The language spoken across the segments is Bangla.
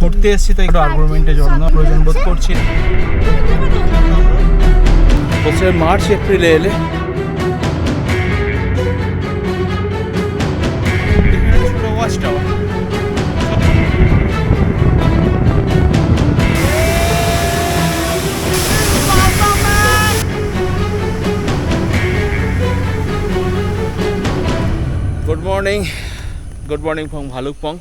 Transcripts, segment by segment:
ঘুরতে এসেছি তো একটু আর্গুমেন্টের জন্য প্রয়োজন বোধ করছি। বছরের মার্চ এপ্রিলে এলে। Good morning good morning from Bhalukpong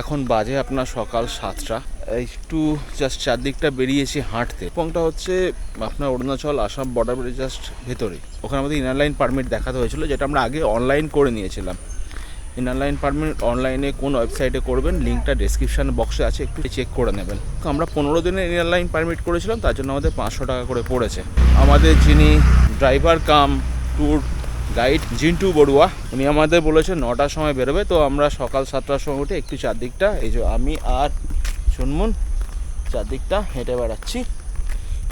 এখন বাজে আপনার সকাল সাতটা। একটু জাস্ট চারদিকটা বেরিয়েছি হাঁটতে। পংটা হচ্ছে আপনার অরুণাচল, আসাম বর্ডার জাস্ট ভেতরে। ওখানে আমাদের ইনার লাইন পারমিট দেখাতে হয়েছিল, যেটা আমরা আগে অনলাইন করে নিয়েছিলাম। ইনার লাইন পারমিট অনলাইনে কোন ওয়েবসাইটে করবেন লিঙ্কটা ডেসক্রিপশন বক্সে আছে, একটু চেক করে নেবেন। তো আমরা পনেরো দিনের ইনার লাইন পারমিট করেছিলাম, তার জন্য আমাদের পাঁচশো টাকা করে পড়েছে। আমাদের যিনি driver cum tour guide Jintu Baruah. উনি আমাদের বলেছে নটার সময় বেরোবে, তো আমরা সকাল সাতটার সময় উঠে একটু চারদিকটা, এই যে আমি আর চুনমুন চারদিকটা হেঁটে বেড়াচ্ছি।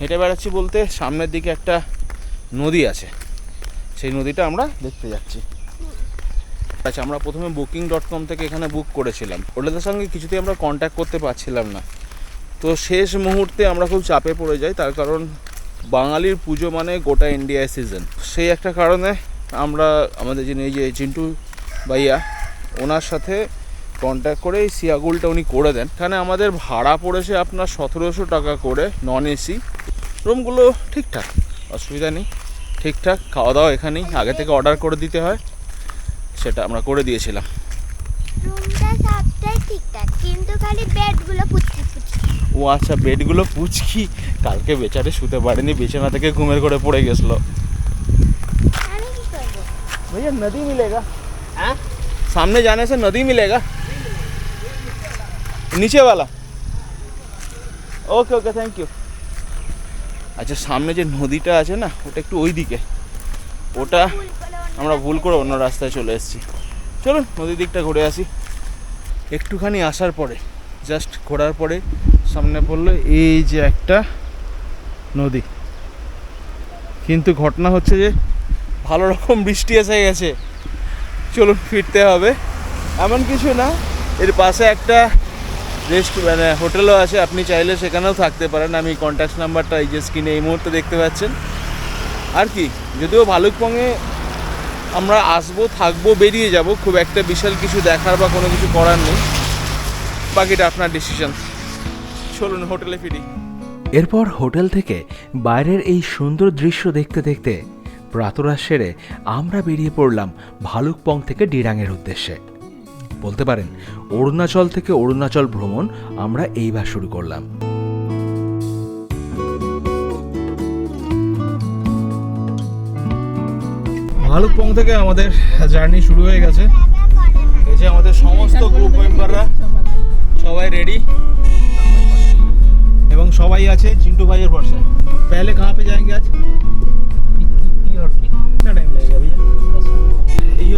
হেঁটে বেড়াচ্ছি বলতে সামনের দিকে একটা নদী আছে, সেই নদীটা আমরা দেখতে যাচ্ছি। আচ্ছা আমরা প্রথমে বুকিং ডট কম থেকে এখানে বুক করেছিলাম। ওটাদের সঙ্গে কিছুতেই আমরা কন্ট্যাক্ট করতে পারছিলাম না। তো শেষ মুহূর্তে আমরা খুব চাপে পড়ে যাই, তার কারণ বাঙালির পুজো মানে গোটা ইন্ডিয়ায় সিজন সেই একটা কারণে আমরা আমাদের যিনি এই যে চিন্টু ভাইয়া ওনার সাথে কন্ট্যাক্ট করে এই সিয়াগুলটা উনি করে দেন। এখানে আমাদের ভাড়া পড়েছে আপনার সতেরোশো টাকা করে নন এসি রুমগুলো ঠিকঠাক অসুবিধা নেই। ঠিকঠাক খাওয়া দাওয়া এখানেই আগে থেকে অর্ডার করে দিতে হয়। সেটা আমরা করে দিয়েছিলাম। ও আচ্ছা বেডগুলো পুচকি। কালকে বেচারে শুতে পারেনি বিছানা থেকে ঘুমের করে পড়ে গেছিল। भैया नदी मिलेगा हाँ सामने जाने से नदी मिलेगा नीचे वाला ওকে ওকে থ্যাংক ইউ আচ্ছা সামনে যে নদীটা আছে না ওটা একটু ওই দিকে ওটা ভুল করে অন্য আমরা ভুল করে অন্য রাস্তায় চলে এসেছি চলুন নদীর দিকটা ঘুরে আসি একটুখানি আসার পরে জাস্ট ঘোরার পরে সামনে পড়লো এই যে একটা নদী কিন্তু ঘটনা হচ্ছে যে ভালো রকম বৃষ্টি এসে গেছে। চলুন ফিরতে হবে। এমন কিছু না, এর পাশে একটা রেস্ট মানে হোটেলও আছে। আপনি চাইলে সেখানেও থাকতে পারেন। আমি কন্ট্যাক্ট নাম্বারটা এই যে স্ক্রিনে এই মুহূর্তে দেখতে পাচ্ছেন। আর কি, যদিও ভালুকপংয়ে আমরা আসব, থাকব, বেরিয়ে যাব, খুব একটা বিশাল কিছু দেখার বা কোনো কিছু করার নেই। বাকিটা আপনার ডিসিশন চলুন হোটেলে ফিরি। এরপর হোটেল থেকে বাইরের এই সুন্দর দৃশ্য দেখতে দেখতে প্রাতরাশ সেরে আমরা বেরিয়ে পড়লাম ভালুকপং থেকে ডিরাংয়ের উদ্দেশ্যে। বলতে পারেন, অরুণাচল থেকে অরুণাচল ভ্রমণ আমরা এইবার শুরু করলাম। ভালুকপং থেকে আমাদের জার্নি শুরু হয়ে গেছে। এই যে আমাদের সমস্ত গ্রুপ মেম্বাররা সবাই রেডি এবং সবাই আছে চিন্টু ভাইয়ের ভরসায়। পেলে কাঁপে যায় আজ?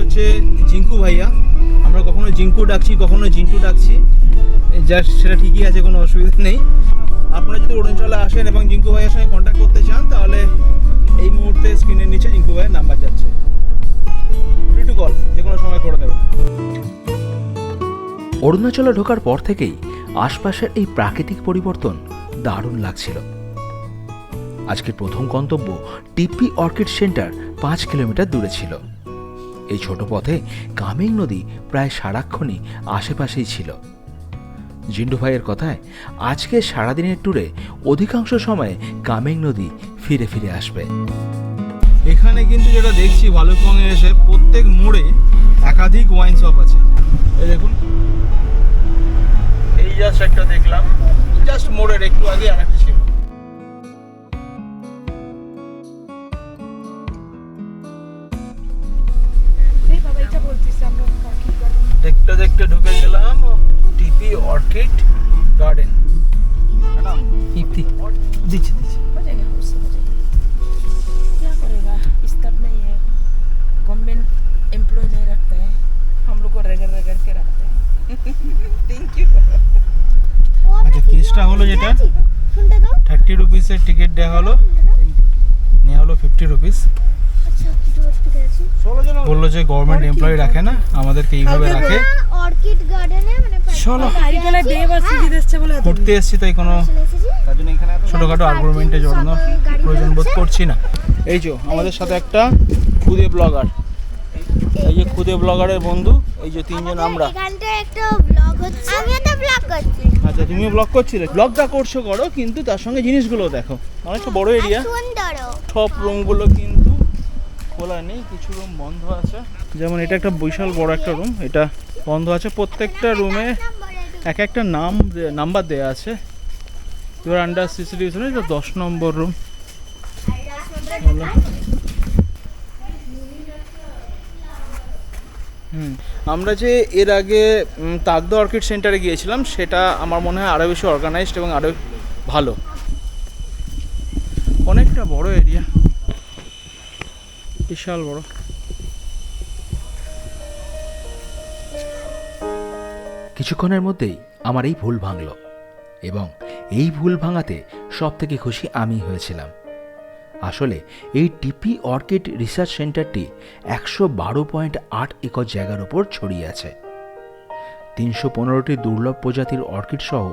হচ্ছে জিঙ্কু ভাইয়া। আমরা কখনো জিঙ্কু ডাকছি, কখনো জিন্টু ডাকছি। জাস্ট সেটা ঠিকই আছে, কোনো অসুবিধা নেই। আপনারা যদি অরুণাচলে আসেন এবং জিঙ্কু ভাইয়ের সঙ্গে কন্ট্যাক্ট করতে চান, তাহলে এই মুহূর্তে স্ক্রিনের নিচে জিঙ্কু ভাইয়ের নাম্বার যাচ্ছে। ফ্রি টু কল যে কোনো সময় করে দেবেন। অরুণাচলে ঢোকার পর থেকেই আশপাশের এই প্রাকৃতিক পরিবর্তন দারুণ লাগছিল। আজকের প্রথম গন্তব্য টিপি অর্কিড সেন্টার পাঁচ কিলোমিটার দূরে ছিল। এই ছোট পথে কামেং নদী প্রায় সারাক্ষণই আশেপাশেই ছিল। জিন্ডু ভাইয়ের কথায় আজকে সারাদিনের ট্যুরে অধিকাংশ সময়ে কামেং নদী ফিরে ফিরে আসবে। এখানে কিন্তু যেটা দেখছি ভালুকপংয়ে এসে প্রত্যেক মোড়ে একাধিক ওয়াইন শপ আছে। এই দেখুন। এই জাস্ট একটা দেখলাম। জাস্ট মোড়ের একটু আগে আর দেখতে দেখতে ঢুকে গেলাম টিপি অর্কিড গার্ডেন ইতি দিচ্ছি দিচ্ছি हो जाएगा उससे हो जाएगा क्या करेगा स्टाफ नहीं है गवर्नमेंट एम्प्लॉय नहीं रखता है हम लोग को रगड़ रगड़ के रखते हैं थैंक यू ও আমরা আচ্ছা, কি কেসটা হলো করবো? যেটা? আছি? শুনতে দাও থার্টি রুপিসের টিকিট দেওয়া হলো শুনতে দাও। নেওয়া হলো ফিফটি রুপিস বলল যে গভর্নমেন্ট এমপ্লয়ি রাখে না আমাদেরকে এইভাবে রাখে। অর্কিড গার্ডেনে মানে চলো। নারিকেলের ডে বা সিরিজ এসছে বলে ঘুরতে এসেছি তাই কোনো তার জন্য এখানে এত ছোটোখাটো আর্গুমেন্টে জড়ানো প্রয়োজন বোধ করছি না। এই যে আমাদের সাথে একটা খুদে ব্লগার এই যে খুদে ব্লগারের বন্ধু এই যে তিনজন আমরা। একটা ব্লগ হচ্ছে। আমিও তো ব্লগ করছি। আচ্ছা তুমিও ব্লগ করছিলে? ব্লগটা করছ করো কিন্তু তার সঙ্গে জিনিসগুলো দেখো। অনেকটা বড় এরিয়া সব রুমগুলো কিন্তু খোলা নেই, কিছু রুম বন্ধ আছে। যেমন এটা একটা বিশাল বড় একটা রুম এটা বন্ধ আছে। প্রত্যেকটা রুমে এক একটা নাম নাম্বার দেওয়া আছে। এবার আন্ডার সিসিটিভি এটা দশ নম্বর রুম হুম। আমরা যে এর আগে তাগদা অর্কিড সেন্টারে গিয়েছিলাম, সেটা আমার মনে হয় আরও বেশি অর্গানাইজড এবং আরও ভালো। অনেকটা বড় এরিয়া বিশাল বড়। কিছুক্ষণের মধ্যেই আমার এই ভুল ভাঙল এবং এই ভুল ভাঙাতে সব থেকে খুশি আমি হয়েছিলাম। আসলে এই টিপি অর্কিড রিসার্চ সেন্টারটি একশো বারো পয়েন্ট আট একর জায়গার ওপর ছড়িয়ে আছে। তিনশো পনেরোটি দুর্লভ প্রজাতির অর্কিড সহ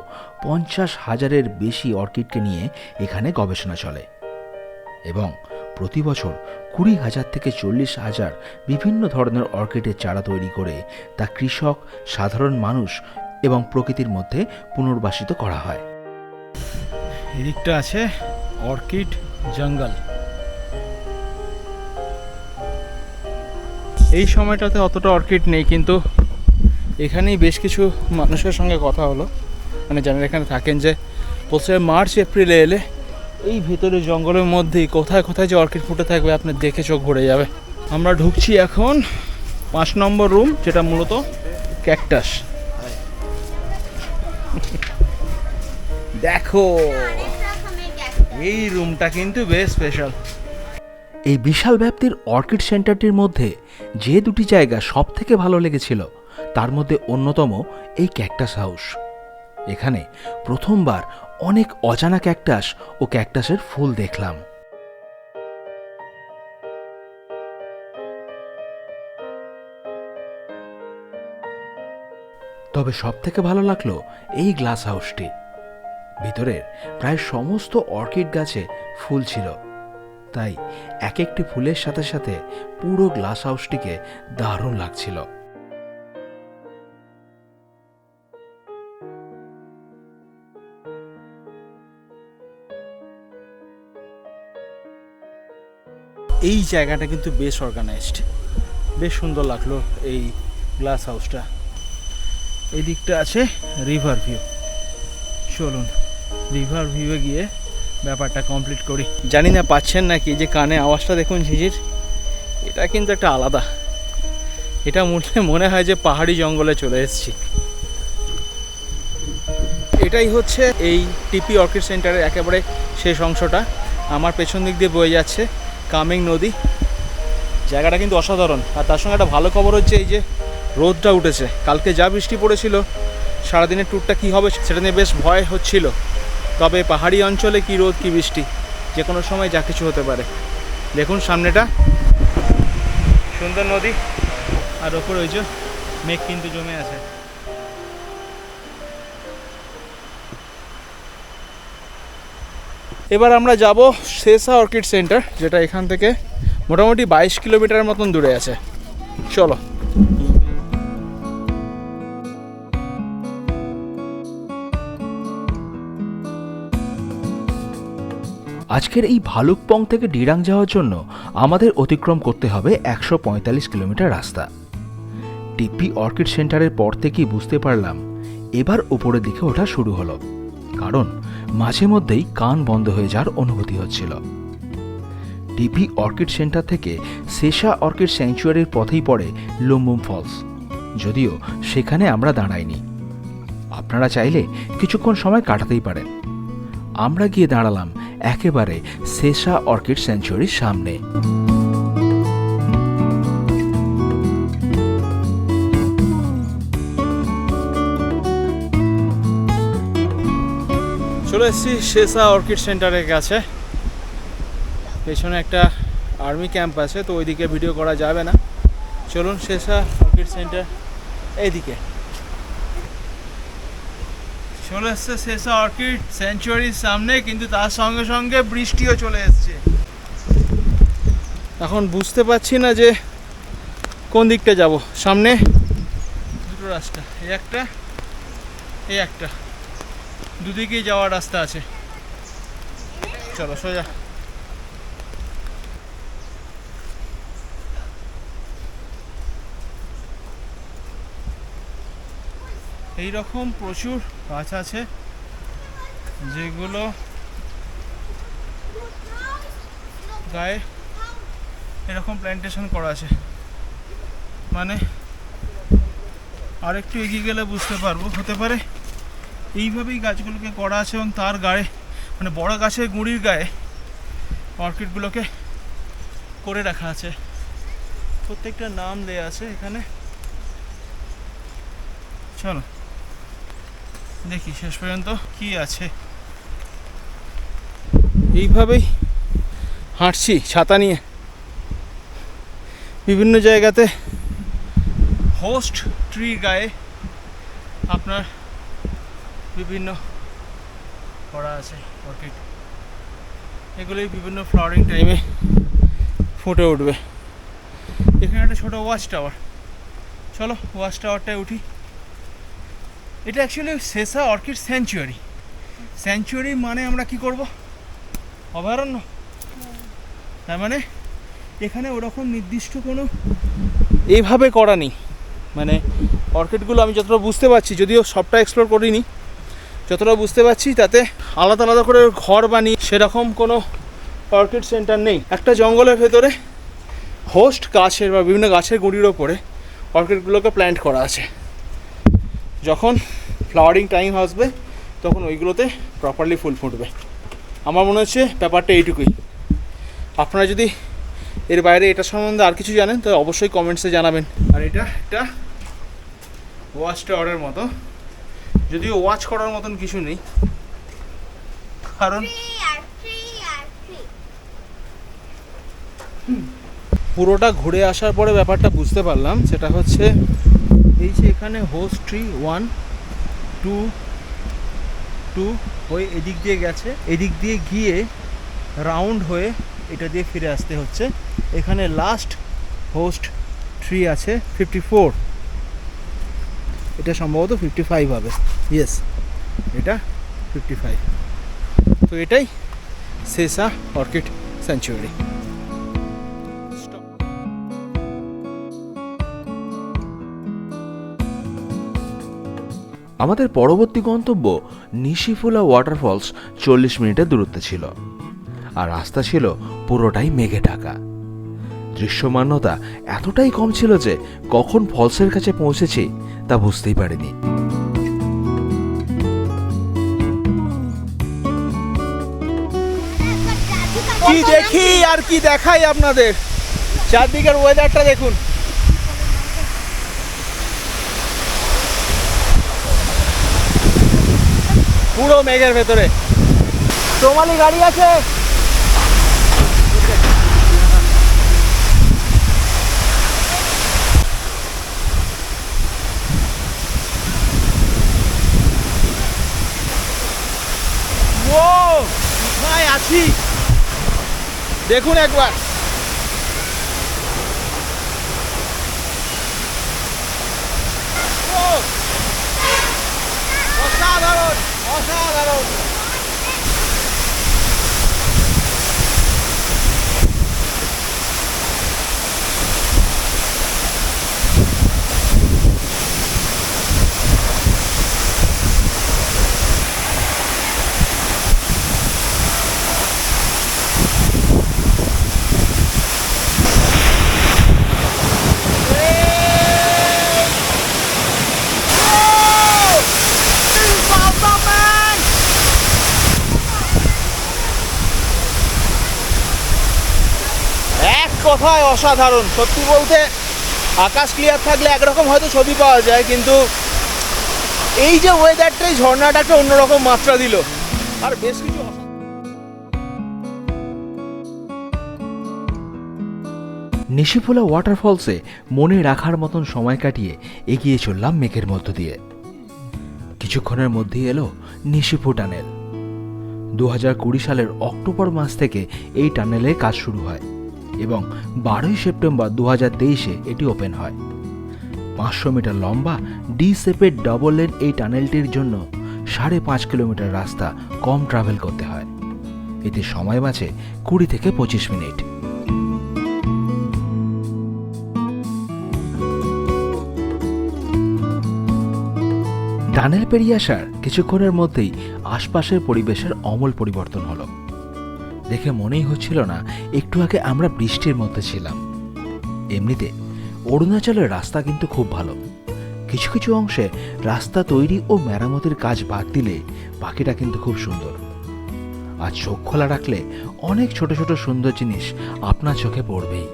পঞ্চাশ হাজারের বেশি অর্কিডকে নিয়ে এখানে গবেষণা চলে। এবং প্রতি বছর কুড়ি হাজার থেকে চল্লিশ হাজার বিভিন্ন ধরনের অর্কিডের চারা তৈরি করে তা কৃষক, সাধারণ মানুষ এবং প্রকৃতির মধ্যে পুনর্বাসিত করা হয়। এদিকটা আছে অর্কিড জঙ্গল। এই সময়টাতে অতটা অর্কিড নেই, কিন্তু এখানেই বেশ কিছু মানুষের সঙ্গে কথা হলো। মানে যারা এখানে থাকেন যে বলছে মার্চ, এপ্রিলে এলে এই ভেতরে জঙ্গলের মধ্যেই কোথায় কোথায় যে অর্কিড ফুটে থাকবে আপনি দেখে চোখ ভরে যাবে। আমরা ঢুকছি এখন পাঁচ নম্বর রুম, যেটা মূলত ক্যাকটাস। দেখো, এই রুমটা কিন্তু বেশ স্পেশাল এই বিশাল ব্যাপ্তির অর্কিড সেন্টারটির মধ্যে যে দুটি জায়গা সব থেকে ভালো লেগেছিল, তার মধ্যে অন্যতম এই ক্যাকটাস হাউস। এখানে প্রথমবার অনেক অজানা ক্যাকটাস ও ক্যাকটাসের ফুল দেখলাম। তবে সব থেকে ভালো লাগল এই গ্লাস হাউসটি। ভিতরের প্রায় সমস্ত অর্কিড গাছে ফুল ছিল। তাই এক একটি ফুলের সাথে সাথে পুরো গ্লাস হাউসটিকে দারুণ লাগছিল। এই জায়গাটা কিন্তু বেশ অর্গানাইজড বেশ সুন্দর লাগল এই গ্লাস হাউসটা এই দিকটা আছে রিভার ভিউ চলুন রিভার ভিউয়ে গিয়ে ব্যাপারটা কমপ্লিট করি। জানি না পাচ্ছেন নাকি যে কানে আওয়াজটা দেখুন ঝিঝির, এটা কিন্তু একটা আলাদা। এটা মনে মনে হয় যে পাহাড়ি জঙ্গলে চলে এসেছি। এটাই হচ্ছে এই টিপি অর্কিড সেন্টারের একেবারে শেষ অংশটা। আমার পেছন দিক দিয়ে বয়ে যাচ্ছে। কামিং নদী। জায়গাটা কিন্তু অসাধারণ। আর তার সঙ্গে একটা ভালো খবর হচ্ছে, এই যে রোদটা উঠেছে। কালকে যা বৃষ্টি পড়েছিল, সারাদিনের ট্যুরটা কী হবে সেটা নিয়ে বেশ ভয় হচ্ছিল। তবে পাহাড়ি অঞ্চলে কী রোদ, কী বৃষ্টি, যে কোনো সময় যা কিছু হতে পারে। দেখুন সামনেটা। সুন্দর নদী। আর ওপর ওই যে মেঘ কিন্তু জমে আছে। এবার আমরা যাব শেষা অর্কিড সেন্টার, যেটা এখান থেকে মোটামুটি বাইশ কিলোমিটারের মতন দূরে আছে। চলো। আজকের এই ভালুকপং থেকে ডিরাং যাওয়ার জন্য আমাদের অতিক্রম করতে হবে একশো পঁয়তাল্লিশ কিলোমিটার রাস্তা। টিপি অর্কিড সেন্টারের পর থেকেই বুঝতে পারলাম এবার উপরের দিকে ওঠা শুরু হলো। কারণ মাঝে মধ্যেই কান বন্ধ হয়ে যাওয়ার অনুভূতি হচ্ছিল। ডিপি অর্কিড সেন্টার থেকে সেশা অর্কিড স্যাংচুয়ারির পথেই পড়ে লুম্বুম ফলস। যদিও সেখানে আমরা দাঁড়াইনি। আপনারা চাইলে কিছুক্ষণ সময় কাটাতেই পারেন। আমরা গিয়ে দাঁড়ালাম একেবারে সেশা অর্কিড স্যাংচুয়ারির সামনে। চলে এসেছি শেষা অর্কিড সেন্টারের কাছে। পেছনে একটা আর্মি ক্যাম্প আছে, তো ওইদিকে ভিডিও করা যাবে না। চলুন শেষা অর্কিড সেন্টার এইদিকে। চলে এসছে শেষা অর্কিড সেঞ্চুরির সামনে, কিন্তু তার সঙ্গে সঙ্গে বৃষ্টিও চলে এসছে। এখন বুঝতে পারছি না যে কোন দিকটা যাব। সামনে দুটো রাস্তা, এই একটা এই একটা। দুদিকেই যাওয়ার রাস্তা আছে। চলো, সোজা। এই রকম প্রচুর গাছ আছে, যেগুলো গায়ে এরকম প্ল্যান্টেশন করা আছে। মানে আরেকটু এগিয়ে গেলে বুঝতে পারব, হতে পারে? এইভাবেই গাছগুলোকে করা আছে এবং তার গায়ে মানে বড় গাছের গুঁড়ির গায়ে অর্কিডগুলোকে করে রাখা আছে। প্রত্যেকটা নাম দেয়া আছে এখানে। চলো, দেখি শেষ পর্যন্ত কি আছে। এইভাবেই হাঁটছি ছাতা নিয়ে। বিভিন্ন জায়গাতে হোস্ট ট্রি গায়ে আপনার বিভিন্ন করা আছে অর্কিড এগুলোই বিভিন্ন ফ্লাওয়ারিং টাইমে ফুটে উঠবে। এখানে একটা ছোটো ওয়াচ টাওয়ার চলো ওয়াচ টাওয়ারটায় উঠি। এটা actually Sessa orchid sanctuary sanctuary মানে আমরা কি করব? অভয়ারণ্য। তার মানে এখানে ওরকম নির্দিষ্ট কোনো এইভাবে করা নেই। মানে অর্কিডগুলো আমি যতটা বুঝতে পারছি, যদিও সবটা এক্সপ্লোর করিনি। যতটা বুঝতে পারছি, তাতে আলাদা আলাদা করে ঘর বানিয়ে সেরকম কোনো অর্কিড সেন্টার নেই। একটা জঙ্গলের ভেতরে হোস্ট গাছের বা বিভিন্ন গাছের গুঁড়ির ওপরে অর্কিডগুলোকে প্ল্যান্ট করা আছে। যখন ফ্লাওয়ারিং টাইম আসবে, তখন ওইগুলোতে প্রপারলি ফুল ফুটবে। আমার মনে হচ্ছে ব্যাপারটা এইটুকুই। আপনারা যদি এর বাইরে এটা সম্বন্ধে আর কিছু জানেন তো অবশ্যই কমেন্টসে জানাবেন। আর এটা একটা ওয়াচ টাওয়ারের মতো। যদিও ওয়াচ করার মতন কিছু নেই। কারণ পুরোটা ঘুরে আসার পরে ব্যাপারটা বুঝতে পারলাম সেটা হচ্ছে এই যে এখানে host tree one two two হয়ে এদিক দিয়ে গেছে। এদিক দিয়ে গিয়ে রাউন্ড হয়ে এটা দিয়ে ফিরে আসতে হচ্ছে। এখানে লাস্ট হোস্ট ট্রি আছে ফিফটি ফোর এটা সম্ভবত ফিফটি ফাইভ হবে। ইয়েস এটা ফিফটি ফাইভ তো এটাই শেষা অর্কিড স্যাঞ্চুয়ারি। আমাদের পরবর্তী গন্তব্য নিশিফুলা ওয়াটারফলস চল্লিশ মিনিটের দূরত্বে ছিল। আর রাস্তা ছিল পুরোটাই মেঘে ঢাকা। দৃশ্যমান্যতা এতটাই কম ছিল যে কখন ফলসের কাছে পৌঁছেছি তা বুঝতেই পারিনি। কি দেখি আর কি দেখাই আপনাদের? চারদিকের ওয়েদারটা দেখুন। পুরো মেঘের ভেতরে। সোমালি গাড়ি আছে? ও কোথায় আছি দেখুন একবার ও! অসাধারণ অসাধারণ এক কথায় অসাধারণ, সত্যি বলতে আকাশ ক্লিয়ার থাকলে একরকম হয়তো ছবি পাওয়া যায়, কিন্তু এই যে ওয়েদারটাই ঝর্ণাটা একটা অন্যরকম মাত্রা দিল। আর বেশ কিছু নিশিফুলা ওয়াটারফলসে মনে রাখার মতন সময় কাটিয়ে এগিয়ে চললাম মেঘের মধ্য দিয়ে। কিছুক্ষণের মধ্যেই এলো নিশিফু টানেল। দু সালের অক্টোবর মাস থেকে এই টানেলে কাজ শুরু হয়। এবং বারোই সেপ্টেম্বর দু তেইশে এটি ওপেন হয়। পাঁচশো মিটার লম্বা ডি শেপের ডবল লেন এই টানেলটির জন্য সাড়ে পাঁচ কিলোমিটার রাস্তা কম ট্রাভেল করতে হয়। এতে সময় বাঁচে কুড়ি থেকে পঁচিশ মিনিট। টানেল পেরিয়ে আসার কিছুক্ষণের মধ্যেই আশপাশের পরিবেশের অমল পরিবর্তন হলো। দেখে মনেই হচ্ছিল না একটু আগে আমরা বৃষ্টির মধ্যে ছিলাম। এমনিতে অরুণাচলের রাস্তা কিন্তু খুব ভালো। কিছু কিছু অংশে রাস্তা তৈরি ও মেরামতির কাজ বাদ দিলে বাকিটা কিন্তু খুব সুন্দর। আর চোখ খোলা রাখলে অনেক ছোট ছোট সুন্দর জিনিস আপনার চোখে পড়বেই।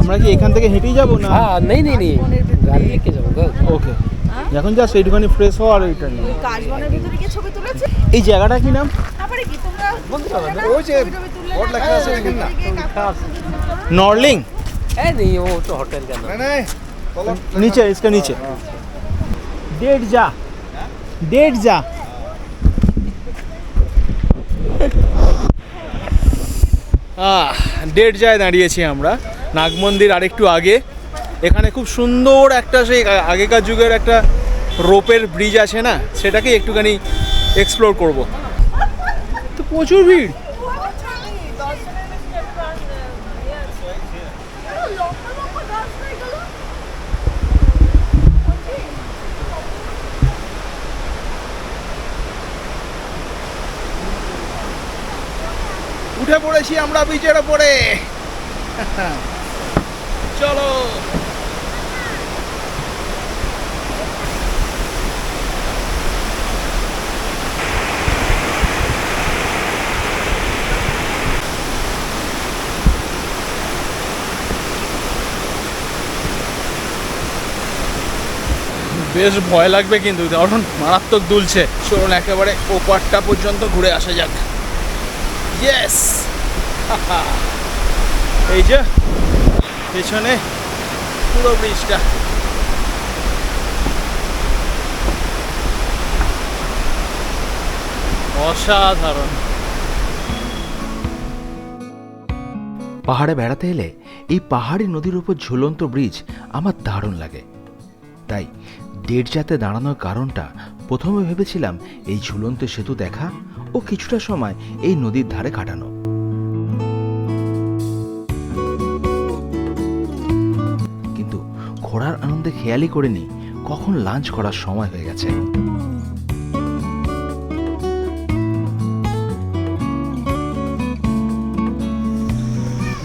আমরা কি এখান থেকে হেঁটেই যাব না? হ্যাঁ, নেই নেই নেই। ওকে এখন জাস্ট এইটুখানি ফ্রেশ হওয়া আর এইটা নিয়ে কাশবনের ভিতরে গিয়ে ছবি তুলেছে এই জায়গাটা কি নাম তারপরে কি তোমরা ওই যে বোর্ড লেখা আছে এখানে না নর্লিং ए नहीं वो तो होटल का नाम नीचे इसका नीचे डेढ़ जा डेढ़ जा আহ ডেট যায় দাঁড়িয়েছি আমরা নাগ মন্দির আরেকটু আগে এখানে খুব সুন্দর একটা সেই আ- আগেকার যুগের একটা রোপের ব্রিজ আছে না, সেটাকে একটুখানি এক্সপ্লোর করব। তো প্রচুর ভিড়। উঠে পড়েছি আমরা বিচের ওপরে। চলো। বেশ ভয় লাগবে কিন্তু, কারণ মারাত্মক দুলছে। চলুন একেবারে ওপারটা পর্যন্ত ঘুরে আসা যাক। ইয়েস এই যে, পেছনে পুরো ব্রিজটা। অসাধারণ। পাহাড়ে বেড়াতে এলে এই পাহাড়ি নদীর উপর ঝুলন্ত ব্রিজ আমার দারুণ লাগে। তাই ডেট যাতে দাঁড়ানোর কারণটা প্রথমে ভেবেছিলাম এই ঝুলন্ত সেতু দেখা ও কিছুটা সময় এই নদীর ধারে কাটানো। কিন্তু ঘোড়ার আনন্দে খেয়ালই করিনি কখন লাঞ্চ করার সময় হয়ে গেছে।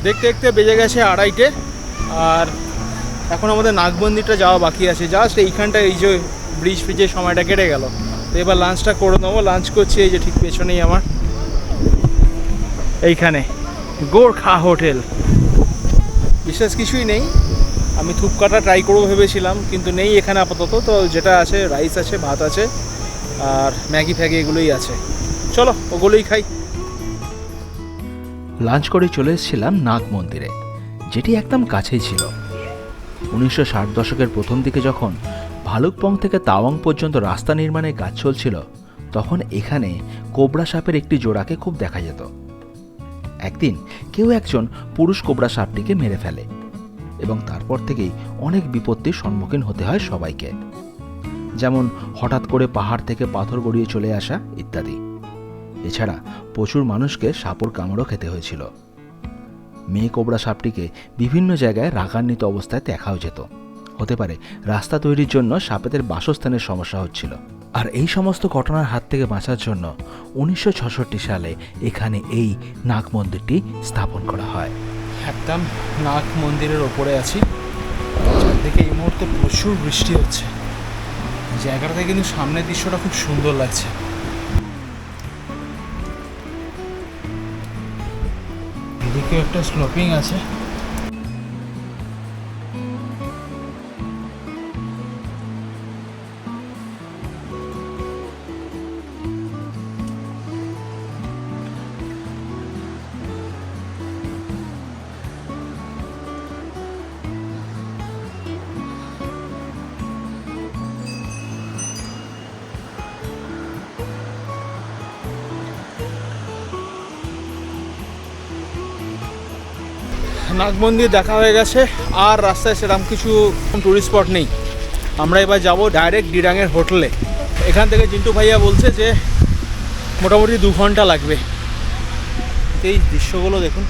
দেখতে দেখতে বেজে গেছে আড়াইটে, আর এখন আমাদের নাগবন্দিটা যাওয়া বাকি আছে। জাস্ট এইখানটা এই যে ব্রিজ ফ্রিজের সময়টা কেটে গেল। তো এবার লাঞ্চটা করে নেব। লাঞ্চ করছি এই যে ঠিক পেছনেই আমার। এইখানে। গোর্খা হোটেল। বিশেষ কিছুই নেই। আমি থুপকাটা ট্রাই করব ভেবেছিলাম, কিন্তু নেই এখানে আপাতত। তো যেটা আছে রাইস আছে, ভাত আছে, আর ম্যাগি ফ্যাগি এগুলোই আছে। চলো, ওগুলোই খাই। লাঞ্চ করে চলে এসেছিলাম নাগ মন্দিরে যেটি একদম কাছেই ছিল। উনিশশো ষাট দশকের প্রথম দিকে যখন ভালুকপং থেকে তাওয়াং পর্যন্ত রাস্তা নির্মাণের কাজ চলছিল, তখন এখানে কোবরা সাপের একটি জোড়াকে খুব দেখা যেত। একদিন কেউ একজন পুরুষ কোবরা সাপটিকে মেরে ফেলে এবং তারপর থেকেই অনেক বিপত্তির সম্মুখীন হতে হয় সবাইকে। যেমন হঠাৎ করে পাহাড় থেকে পাথর গড়িয়ে চলে আসা ইত্যাদি। এছাড়া প্রচুর মানুষকে সাপর কামড়ও খেতে হয়েছিল। মেয়ে কোবরা সাপটিকে বিভিন্ন জায়গায় রাগান্বিত অবস্থায় দেখাও যেত। হতে পারে রাস্তা তৈরির জন্য সাপেদের বাসস্থানের সমস্যা হচ্ছিল। আর এই সমস্ত ঘটনার হাত থেকে বাঁচার জন্য উনিশশো সালে এখানে এই নাগ মন্দিরটি স্থাপন করা হয়। একদম নাগ মন্দিরের ওপরে আছি। চারদিকে এই মুহূর্তে প্রচুর বৃষ্টি হচ্ছে। জায়গাটাতে কিন্তু সামনের দৃশ্যটা খুব সুন্দর লাগছে। এদিকে একটা স্লোপিং আছে। নাগমন্দির দেখা হয়ে গেছে, আর রাস্তায় সেরকম কিছু টুরিস্ট স্পট নেই। আমরা এবার যাব ডাইরেক্ট ডিরাঙের হোটেলে এখান থেকে জিন্টু ভাইয়া বলছে যে, মোটামুটি দু ঘণ্টা লাগবে। এই দৃশ্যগুলো দেখুন।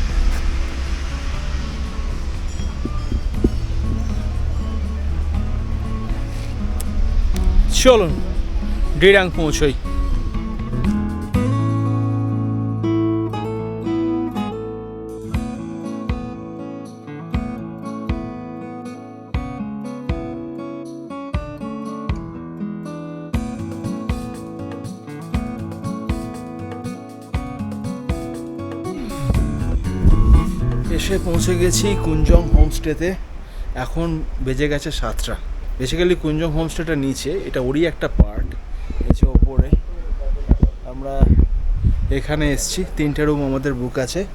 চলুন, ডিরাং পৌঁছই। এসে পৌঁছে গেছি কুঞ্জং হোমস্টেতে। এখন বেজে গেছে সাতটা। বেসিক্যালি কুঞ্জং হোমস্টেটা নিচে, এটা ওরই একটা পার্ট এসে ওপরে। আমরা এখানে এসছি, তিনটে রুম আমাদের বুক আছে।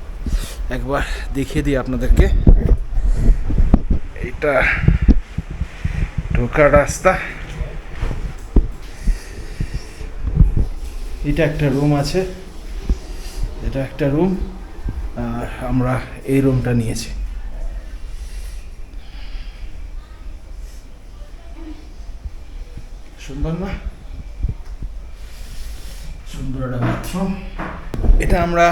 একবার দেখিয়ে দিই আপনাদেরকে। এটা ঢোকার রাস্তা। এটা একটা রুম আছে। এটা একটা রুম। আমরা এই রুমটা নিয়েছি। সুন্দর না? সুন্দর একটা বাথরুম এটা আমরা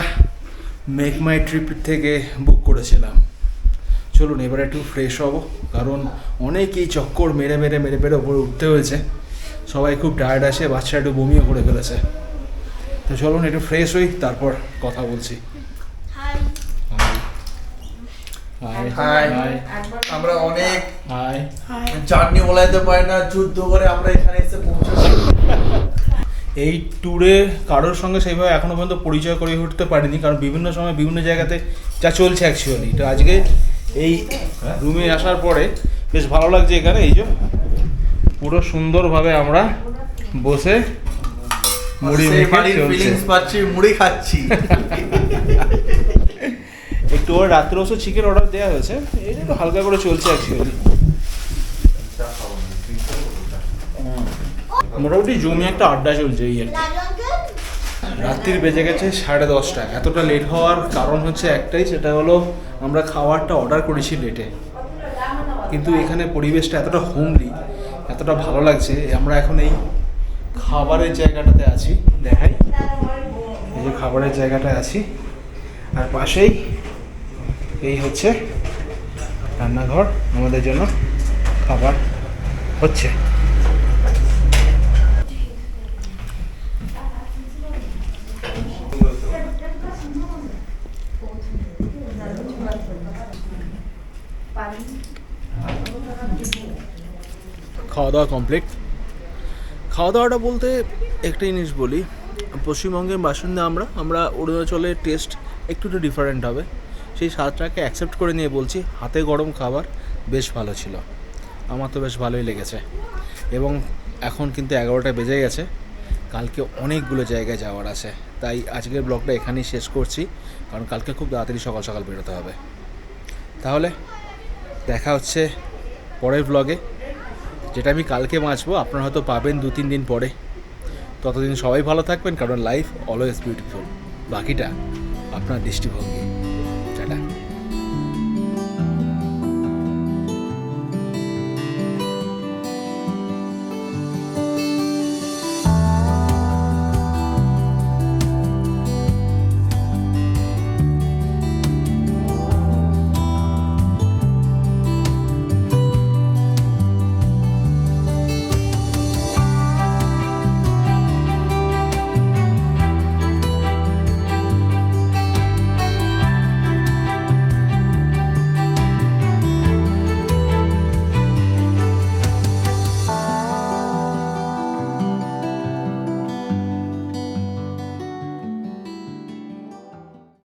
মেক মাই ট্রিপ থেকে বুক করেছিলাম। চলুন, এবার একটু ফ্রেশ হব, কারণ অনেকেই চক্কর মেরে মেরে মেরে মেরে ওপরে উঠতে হয়েছে। সবাই খুব টায়ার্ড আছে বাচ্চা একটু বমিও করে ফেলেছে। তো চলুন, একটু ফ্রেশ হই, তারপর কথা বলছি হাই হাই আমরা অনেক হাই জার্নি বলাইতে পারি না যুদ্ধ করে আমরা এখানে এসে পৌঁছেছি এই ট্যুরে কারোর সঙ্গে সেইভাবে এখনও পর্যন্ত পরিচয় করে উঠতে পারিনি কারণ বিভিন্ন সময় বিভিন্ন জায়গাতে যা চলছে অ্যাকচুয়ালি তো আজকে এই রুমে আসার পরে বেশ ভালো লাগছে এখানে এই যে পুরো সুন্দরভাবে আমরা বসে মুড়ি চলছে। পাচ্ছি মুড়ি খাচ্ছি। ওর রাত্রে অবশ্য চিকেন অর্ডার দেওয়া হয়েছে। এটা একটু হালকা করে চলছে অ্যাকচুয়ালি মোটামুটি জমি একটা আড্ডা চলছে এই আর কি। রাত্রির বেজে গেছে সাড়ে দশটা। এতটা লেট হওয়ার কারণ হচ্ছে একটাই সেটা হলো আমরা খাবারটা অর্ডার করেছি লেটে কিন্তু এখানে পরিবেশটা এতটা হোমলি এতটা ভালো লাগছে আমরা এখন এই খাবারের জায়গাটাতে আছি। দেখাই। এই যে খাবারের জায়গাটায় আছি। আর পাশেই এই হচ্ছে রান্নাঘর আমাদের জন্য খাবার হচ্ছে। খাওয়া দাওয়া কমপ্লিট খাওয়া দাওয়াটা বলতে একটা জিনিস বলি, পশ্চিমবঙ্গের বাসিন্দা আমরা আমরা অরুণাচলের টেস্ট একটু একটু ডিফারেন্ট হবে। সেই স্বাদটাকে অ্যাকসেপ্ট করে নিয়ে বলছি, হাতে গরম খাবার বেশ ভালো ছিল। আমার তো বেশ ভালোই লেগেছে। এবং এখন কিন্তু এগারোটা বেজে গেছে। কালকে অনেকগুলো জায়গায় যাওয়ার আছে। তাই আজকের ব্লগটা এখানেই শেষ করছি। কারণ কালকে খুব তাড়াতাড়ি সকাল সকাল বেরোতে হবে। তাহলে দেখা হচ্ছে পরের ব্লগে যেটা আমি কালকে বাঁচবো, আপনারা হয়তো পাবেন দু তিন দিন পরে। ততদিন সবাই ভালো থাকবেন, কারণ লাইফ অলওয়েজ বিউটিফুল বাকিটা আপনার দৃষ্টিভঙ্গি। Canadá.